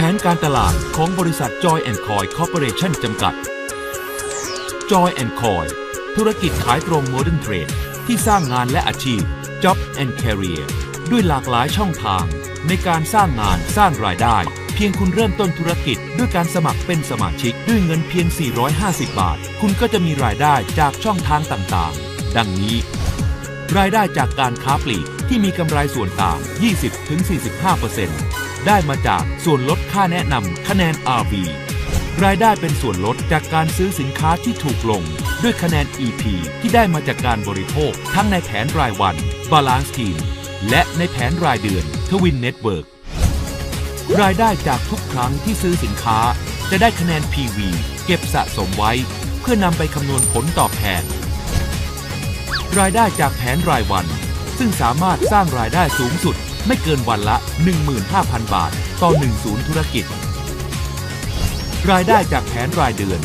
ผนการตลาดของบริษัท Joy and Coy Corporation จำกัด Joy and Coy ธุรกิจขายตรง Modern Trade ที่สร้างงานและอาชีพ Job and Career ด้วยหลากหลายช่องทาง ในการสร้างงานสร้างรายได้ เพียงคุณเริ่มต้นธุรกิจด้วยการสมัครเป็นสมาชิกด้วยเงินเพียง 450 บาท คุณก็จะมีรายได้จากช่องทางต่างๆ ดังนี้ รายได้จากการค้าปลีกที่มีกำไรส่วนต่าง 20-45% ได้มาจากส่วนลดค่าแนะนำคะแนน RV รายได้เป็นส่วนลดจากการซื้อสินค้าที่ถูกลง ด้วยคะแนน EP ที่ได้มาจากการบริโภค ทั้งในแผนรายวัน Balance Team และในแผนรายเดือน Twin Network รายได้จากทุกครั้งที่ซื้อสินค้า จะได้คะแนน PV เก็บสะสมไว้ เพื่อนำไปคำนวณผลตอบแทน รายได้จากแผนรายวัน ซึ่งสามารถสร้างรายได้สูงสุด ไม่เกินวันละ 15,000 บาท ต่อ 1 ศูนย์ธุรกิจ รายได้จากแผนรายเดือน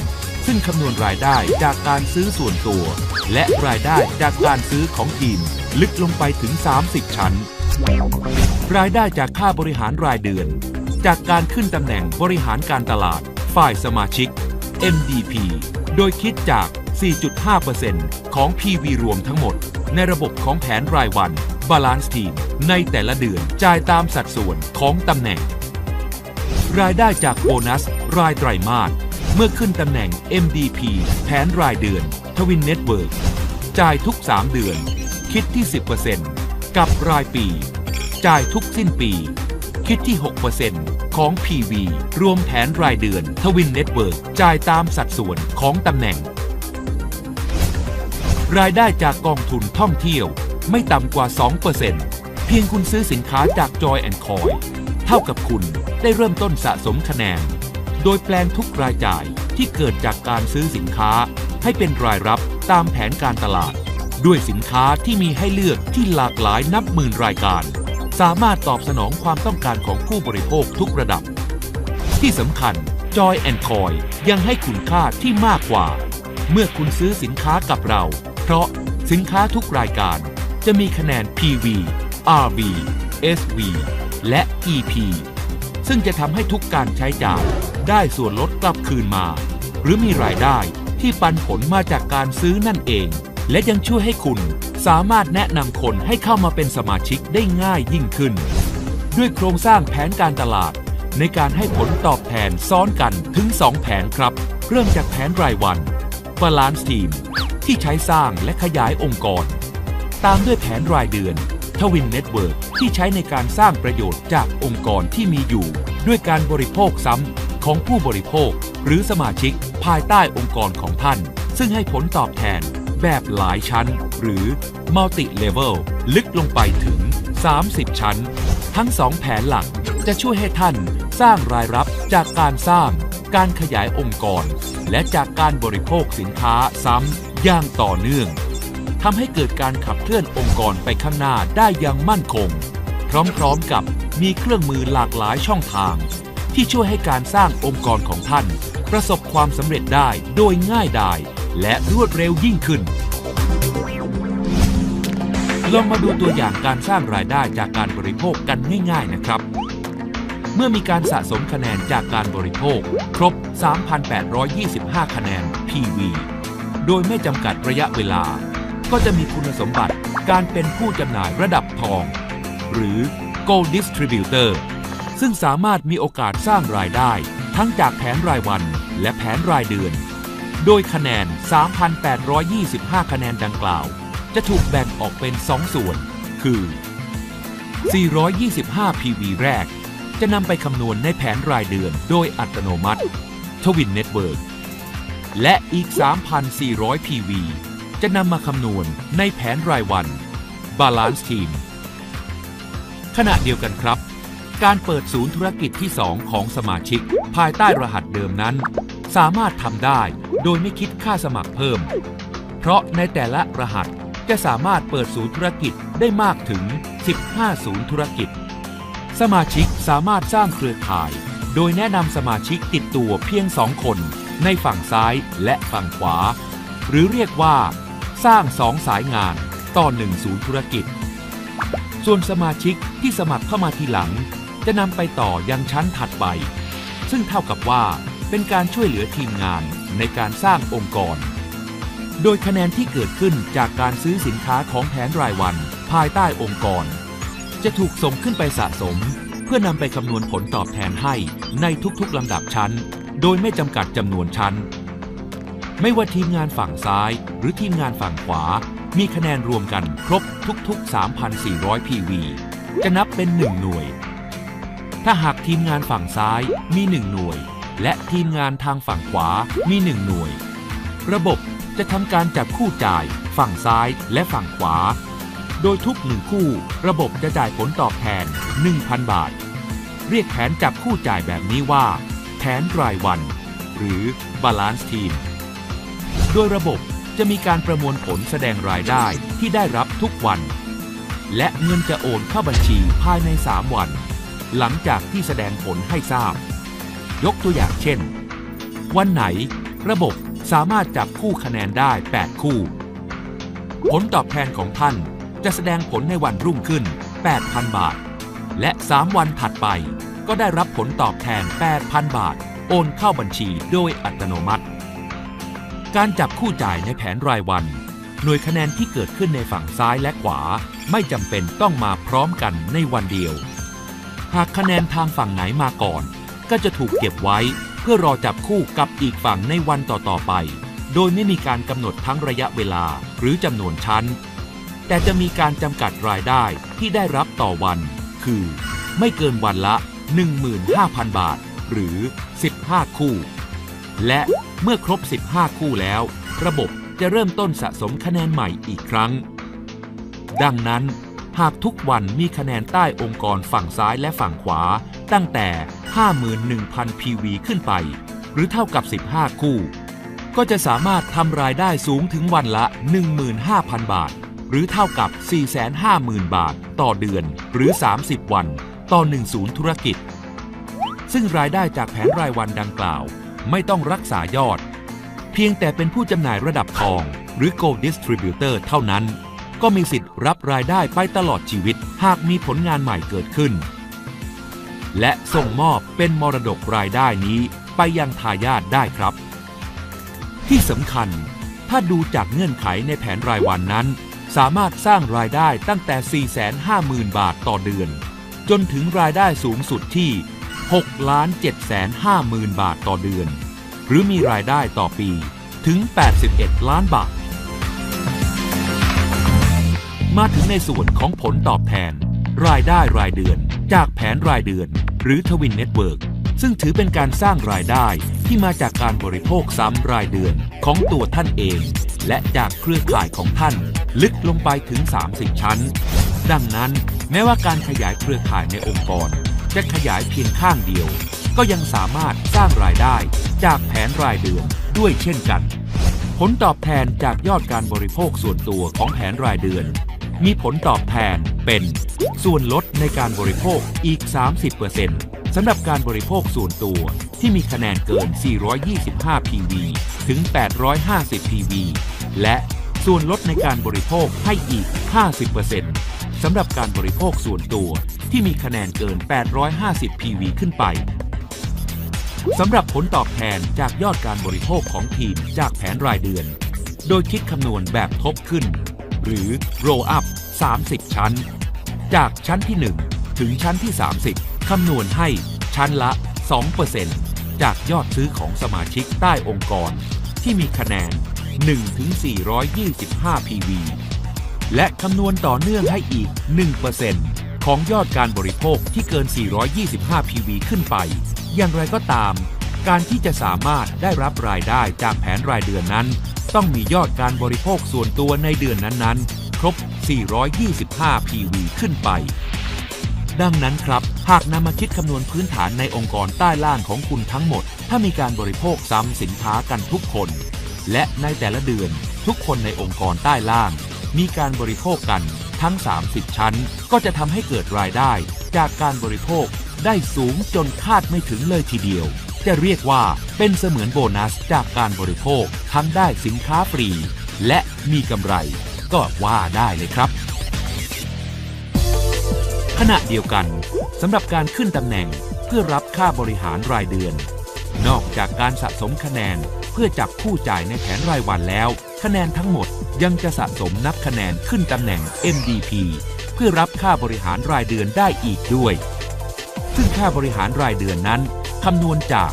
ซึ่งคำนวณรายได้จากการซื้อส่วนตัว และรายได้จากการซื้อของทีม ลึกลงไปถึง 30 ชั้น รายได้จากค่าบริหารรายเดือน จากการขึ้นตำแหน่งบริหารการตลาด ฝ่ายสมาชิก MDP โดยคิดจาก 4.5%ของ PV รวมทั้งหมด ในระบบของแผนรายวัน Balance Team ในแต่ละเดือนจ่ายตามสัดส่วนของตำแหน่ง รายได้จากโบนัส รายไตรมาสเมื่อขึ้นตำแหน่ง MDP แผนรายเดือน Twin Network จ่ายทุก 3 เดือน คิดที่ 10%กับรายปี จ่ายทุกสิ้นปี คิดที่ 6%ของ PV รวมแผนรายเดือน Twin Network จ่ายตามสัดส่วนของตำแหน่ง รายได้จากกองทุนท่องเที่ยว ไม่ต่ำกว่า 2%เพียงคุณซื้อสินค้าจาก Joy Coy เท่ากับคุณได้เริ่มต้นสะสมคะแนน โดยแปลงทุกรายจ่ายที่เกิดจากการซื้อสินค้า ให้เป็นรายรับตามแผนการตลาด ด้วยสินค้าที่มีให้เลือกที่หลากหลายนับหมื่นรายการ สามารถตอบสนองความต้องการของผู้บริโภคทุกระดับ ที่สำคัญ Joy Coy ยังให้คุณค่าที่มากกว่า เมื่อคุณซื้อสินค้ากับเรา เพราะสินค้าทุกรายการ จะมีคะแนน PV RV SV และ EP ซึ่งจะทำให้ทุกการใช้จ่ายได้ส่วนลดกลับคืนมา หรือมีรายได้ที่ปันผลมาจากการซื้อนั่นเอง และยังช่วยให้คุณสามารถแนะนำคนให้เข้ามาเป็นสมาชิกได้ง่ายยิ่งขึ้น ด้วยโครงสร้างแผนการตลาด ในการให้ผลตอบแทนซ้อนกันถึง 2 แผนครับ เริ่มจากแผนรายวัน Balance Team ที่ใช้สร้างและขยายองค์กร ตามด้วยแผนรายเดือน Twin Network ที่ใช้ในการสร้างประโยชน์จากองค์กรที่มีอยู่ ด้วยการบริโภคซ้ำของผู้บริโภค หรือสมาชิกภายใต้องค์กรของท่าน ซึ่งให้ผลตอบแทนแบบหลายชั้น หรือ Multi Level ลึกลงไปถึง 30 ชั้น ทั้ง2แผนหลักจะช่วยให้ท่านสร้างรายรับจากการสร้าง การขยายองค์กร และจากการบริโภคสินค้าซ้ำอย่างต่อเนื่อง ทำให้เกิดการขับเคลื่อนองค์กรไปข้างหน้าได้อย่างมั่นคง พร้อมๆกับมีเครื่องมือหลากหลายช่องทาง ที่ช่วยให้การสร้างองค์กรของท่าน ประสบความสำเร็จได้โดยง่ายดายและรวดเร็วยิ่งขึ้นลองมาดูตัวอย่างการสร้างรายได้จากการบริโภคกันง่าย ๆนะครับ เมื่อมีการสะสมคะแนนจากการบริโภค ครบ 3,825 คะแนน PV โดยไม่จำกัดระยะเวลา ก็จะมีคุณสมบัติการเป็นผู้จำหน่ายระดับทอง หรือ Gold Distributor ซึ่งสามารถมีโอกาสสร้างรายได้ ทั้งจากแผนรายวันและแผนรายเดือน โดยคะแนน 3,825 คะแนนดังกล่าว จะถูกแบ่งออกเป็น 2 ส่วน คือ 425 PV แรก จะนำไปคำนวณในแผนรายเดือนโดยอัตโนมัติ Twin Network และอีก 3,400 PV จะนำมาคำนวณในแผนรายวัน Balance Team ขณะเดียวกันครับ การเปิดศูนย์ธุรกิจที่ 2 ของสมาชิก ภายใต้รหัสเดิมนั้น สามารถทำได้โดยไม่คิดค่าสมัครเพิ่ม เพราะในแต่ละรหัสจะสามารถเปิดศูนย์ธุรกิจได้มากถึง 15 ศูนย์ธุรกิจ สมาชิกสามารถสร้างเครือข่าย โดยแนะนำสมาชิกติดตัวเพียงสองคน ในฝั่งซ้ายและฝั่งขวา หรือเรียกว่า สร้างสองสายงานต่อหนึ่งศูนย์ธุรกิจ ส่วนสมาชิกที่สมัครเข้ามาทีหลัง จะนำไปต่อยังชั้นถัดไป ซึ่งเท่ากับว่าเป็นการช่วยเหลือทีมงานในการสร้างองค์กร โดยคะแนนที่เกิดขึ้นจากการซื้อสินค้าของแผนรายวันภายใต้องค์กร จะถูกส่งขึ้นไปสะสม เพื่อนำไปคำนวณผลตอบแทนให้ในทุกๆลำดับชั้น โดยไม่จำกัดจำนวนชั้น ไม่ว่าทีมงานฝั่งซ้าย หรือทีมงานฝั่งขวา มีคะแนนรวมกันครบทุกๆ 3,400 PV จะนับเป็น 1 หน่วย ถ้าหากทีมงานฝั่งซ้ายมี 1 หน่วย และทีมงานทางฝั่งขวามี 1 หน่วย ระบบจะทำการจับคู่จ่าย ฝั่งซ้ายและฝั่งขวา โดยทุกหนึ่งคู่ ระบบจะจ่ายผลตอบแทน 1,000 บาท เรียกแผนจับคู่จ่ายแบบนี้ว่า แผนรายวัน หรือ Balance Team โดยระบบจะมีการประมวลผลแสดงรายได้ที่ได้รับทุกวัน และเงินจะโอนเข้าบัญชีภายใน 3 วัน หลังจากที่แสดงผลให้ทราบ ยกตัวอย่างเช่น วันไหน ระบบสามารถจับคู่คะแนนได้ 8 คู่ ผลตอบแทนของท่านจะแสดงผลในวันรุ่งขึ้น 8,000 บาท และ 3 วันถัดไป ก็ได้รับผลตอบแทน 8,000 บาท โอนเข้าบัญชีโดยอัตโนมัติ การจับคู่จ่ายในแผนรายวัน หน่วยคะแนนที่เกิดขึ้นในฝั่งซ้ายและขวา ไม่จำเป็นต้องมาพร้อมกันในวันเดียว หากคะแนนทางฝั่งไหนมาก่อน ก็จะถูกเก็บไว้ เพื่อรอจับคู่กับอีกฝั่งในวันต่อๆไป โดยไม่มีการกำหนดทั้งระยะเวลาหรือจำนวนชั้น แต่จะมีการจำกัดรายได้ที่ได้รับต่อวัน คือ ไม่เกินวันละ 15,000 บาท หรือ 15 คู่ และ เมื่อครบ 15 คู่แล้ว ระบบจะเริ่มต้นสะสมคะแนนใหม่อีกครั้ง ดังนั้น หากทุกวันมีคะแนนใต้องค์กรฝั่งซ้ายและฝั่งขวา ตั้งแต่ 51,000 PV ขึ้นไป หรือเท่ากับ 15 คู่ ก็จะสามารถทำรายได้สูงถึงวันละ 15,000 บาท หรือเท่ากับ 450,000 บาท ต่อเดือนหรือ 30 วัน ต่อ1ศูนย์ธุรกิจ ซึ่งรายได้จากแผนรายวันดังกล่าว ไม่ต้องรักษายอด เพียงแต่เป็นผู้จำหน่ายระดับทอง หรือ Gold Distributor เท่านั้น ก็มีสิทธิ์รับรายได้ไปตลอดชีวิต หากมีผลงานใหม่เกิดขึ้น และส่งมอบเป็นมรดกรายได้นี้ไปยังทายาทได้ครับ ที่สำคัญ ถ้าดูจากเงื่อนไขในแผนรายวันนั้น สามารถสร้างรายได้ตั้งแต่ 450,000 บาทต่อเดือน จนถึงรายได้สูงสุดที่ 6ล้าน7 5 0 0 0 0บาทต่อเดือน หรือมีรายได้ต่อปีถึง 81 ล้านบาท มาถึงในส่วนของผลตอบแทน รายได้รายเดือน จากแผนรายเดือน หรือทวินเน็ตเวิร์กซึ่งถือเป็นการสร้างรายได้ที่มาจากการบริโภคซ้ำรายเดือนของตัวท่านเอง และจากเครือข่ายของท่าน ลึกลงไปถึง 30 ชั้น ดังนั้น แม้ว่าการขยายเครือข่ายในองค์กร จะขยายเพียงข้างเดียว ก็ยังสามารถสร้างรายได้จากแผนรายเดือนด้วยเช่นกัน ผลตอบแทนจากยอดการบริโภคส่วนตัวของแผนรายเดือน มีผลตอบแทนเป็น ส่วนลดในการบริโภคอีก 30%สำหรับการบริโภคส่วนตัวที่มีคะแนนเกิน 425 PV ถึง 850 PV และส่วนลดในการบริโภคให้อีก 50%สำหรับการบริโภคส่วนตัว ที่มีคะแนนเกิน 850 PV ขึ้นไปสำหรับผลตอบแทนจากยอดการบริโภคของทีมจากแผนรายเดือน โดยคิดคำนวณแบบทบขึ้น หรือ roll up 30 ชั้น จากชั้นที่ 1 ถึงชั้นที่ 30 คำนวณให้ชั้นละ 2%จากยอดซื้อของสมาชิกใต้องค์กร ที่มีคะแนน1ถึง425 PV และคำนวณต่อเนื่องให้อีก 1% ของยอดการบริโภคที่เกิน 425 PV ขึ้นไป อย่างไรก็ตาม การที่จะสามารถได้รับรายได้จากแผนรายเดือนนั้น ต้องมียอดการบริโภคส่วนตัวในเดือนนั้นๆ ครบ 425 PV ขึ้นไป ดังนั้นครับ หากนำมาคิดคำนวณพื้นฐานในองค์กรใต้ล่างของคุณทั้งหมด ถ้ามีการบริโภคซ้ำสินค้ากันทุกคน และในแต่ละเดือนทุกคนในองค์กรใต้ล่าง มีการบริโภคกัน ทั้ง 30 ชั้น ก็จะทำให้เกิดรายได้จากการบริโภคได้สูงจนคาดไม่ถึงเลยทีเดียว จะเรียกว่าเป็นเสมือนโบนัสจากการบริโภคทั้งได้สินค้าฟรี และมีกำไร ก็ว่าได้เลยครับ ขณะเดียวกันสำหรับการขึ้นตำแหน่งเพื่อรับค่าบริหารรายเดือน นอกจากการสะสมคะแนนเพื่อจับผู้จ่ายในแผนรายวันแล้ว คะแนนทั้งหมดยังจะสะสมนับคะแนนขึ้นตำแหน่ง MDP เพื่อรับค่าบริหารรายเดือนได้อีกด้วย ซึ่งค่าบริหารรายเดือนนั้นคำนวณจาก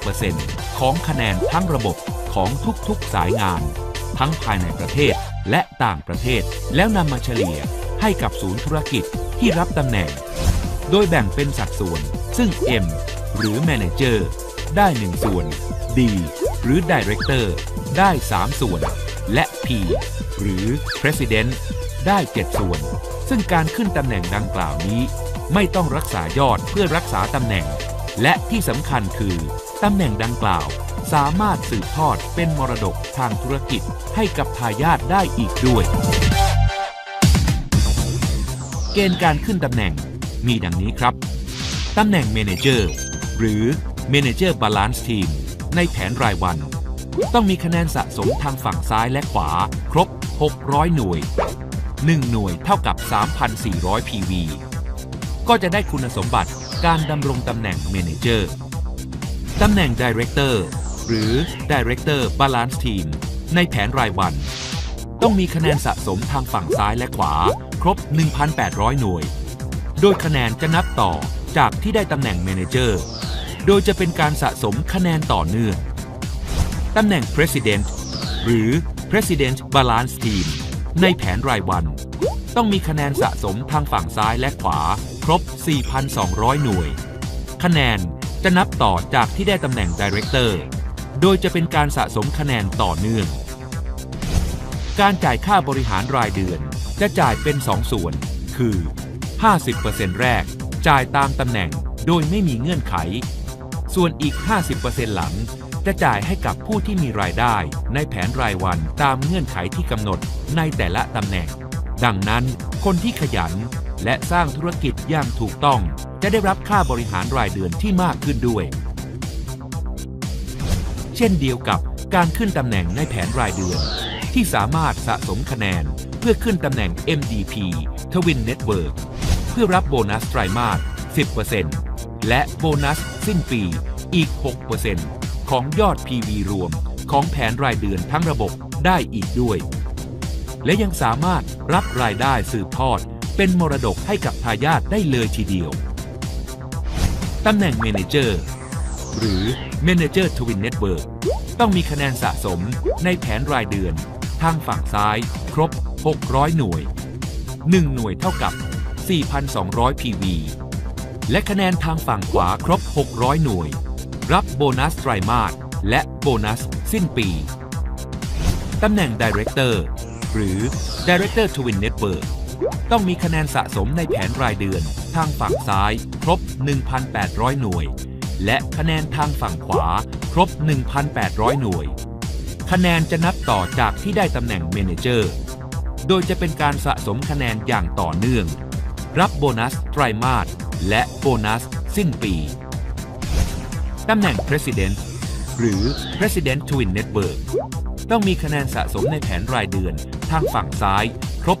4.5%ของคะแนนทั้งระบบของทุกๆสายงาน ทั้งภายในประเทศและต่างประเทศ แล้วนำมาเฉลี่ยให้กับศูนย์ธุรกิจที่รับตำแหน่ง โดยแบ่งเป็นสัดส่วน ซึ่ง M หรือ Manager ได้ 1 ส่วน D หรือ Director ได้ 3 ส่วน และ P หรือ President ได้ 7 ส่วน ซึ่งการขึ้นตำแหน่งดังกล่าวนี้ ไม่ต้องรักษายอดเพื่อรักษาตำแหน่ง และที่สำคัญคือตำแหน่งดังกล่าว สามารถสืบทอดเป็นมรดกทางธุรกิจให้กับทายาทได้อีกด้วย เกณฑ์การขึ้นตำแหน่งมีดังนี้ครับ ตำแหน่งเมเนเจอร์ หรือ Manager Balance Team ในแผนรายวัน ต้องมีคะแนนสะสมทางฝั่งซ้ายและขวา ครบ 600 หน่วย 1 หน่วยเท่ากับ 3,400 PV ก็จะได้คุณสมบัติการดำรงตำแหน่งเมเนเจอร์ตำแหน่ง Director หรือ Director Balance Team ในแผนรายวัน ต้องมีคะแนนสะสมทางฝั่งซ้ายและขวา ครบ 1,800 หน่วย โดยคะแนนจะนับต่อจากที่ได้ตำแหน่งเมนเจอร์ โดยจะเป็นการสะสมคะแนนต่อเนื่อง ตำแหน่ง President หรือ President Balance Team ในแผนรายวัน ต้องมีคะแนนสะสมทางฝั่งซ้ายและขวา ครบ 4,200 หน่วย คะแนนจะนับต่อจากที่ได้ตำแหน่ง Director โดยจะเป็นการสะสมคะแนนต่อเนื่อง การจ่ายค่าบริหารรายเดือน จะจ่ายเป็น 2 ส่วน คือ 50%แรก จ่ายตามตำแหน่งโดยไม่มีเงื่อนไข ส่วนอีก 50%หลัง จะจ่ายให้กับผู้ที่มีรายได้ในแผนรายวันตามเงื่อนไขที่กำหนดในแต่ละตำแหน่ง ดังนั้นคนที่ขยันและสร้างธุรกิจอย่างถูกต้อง จะได้รับค่าบริหารรายเดือนที่มากขึ้นด้วย เช่นเดียวกับการขึ้นตำแหน่งในแผนรายเดือน ที่สามารถสะสมคะแนนเพื่อขึ้นตำแหน่ง MDP Twin Network เพื่อรับโบนัสไตรมาส 10% และโบนัสสิ้นปีอีก 6%ของยอด PV รวมของแผนรายเดือนทั้งระบบได้อีกด้วย และยังสามารถรับรายได้สืบทอดเป็นมรดกให้กับทายาทได้เลยทีเดียว ตำแหน่งเมนเจอร์หรือ Manager Twin Network ต้องมีคะแนนสะสมในแผนรายเดือน ทางฝั่งซ้าย ครบ 600 หน่วย 1 หน่วยเท่ากับ 4,200 PV และคะแนนทางฝั่งขวาครบ 600 หน่วย รับโบนัสไตรมาสและโบนัสสิ้นปี ตำแหน่ง Director หรือ Director Twin Network ต้องมีคะแนนสะสมในแผนรายเดือน ทางฝั่งซ้ายครบ 1,800 หน่วย และคะแนนทางฝั่งขวาครบ 1,800 หน่วย คะแนนจะนับต่อจากที่ได้ตำแหน่งเมนเจอร์โดยจะเป็นการสะสมคะแนนอย่างต่อเนื่อง รับโบนัสไตรมาส และโบนัสสิ้นปี ตำแหน่ง President หรือ President Twin Network ต้องมีคะแนนสะสมในแผนรายเดือนทางฝั่งซ้าย ครบ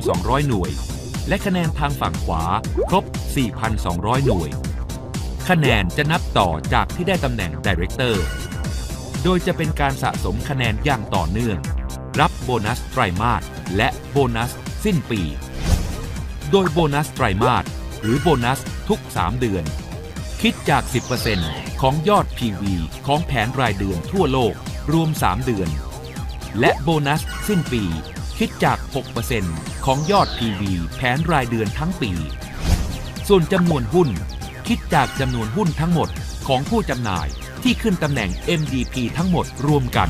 4,200 หน่วย และคะแนนทางฝั่งขวา ครบ 4,200 หน่วย คะแนนจะนับต่อจากที่ได้ตำแหน่ง Director โดยจะเป็นการสะสมคะแนนอย่างต่อเนื่อง รับโบนัสไตรมาสและโบนัสสิ้นปี โดยโบนัสไตรมาส หรือโบนัสทุก 3 เดือน คิดจาก 10%ของยอด PV ของแผนรายเดือนทั่วโลกรวม 3 เดือน และโบนัสสิ้นปี คิดจาก 6%ของยอด PV แผนรายเดือนทั้งปี ส่วนจำนวนหุ้น คิดจากจำนวนหุ้นทั้งหมดของผู้จำหน่ายที่ขึ้นตำแหน่ง MDP ทั้งหมดรวมกัน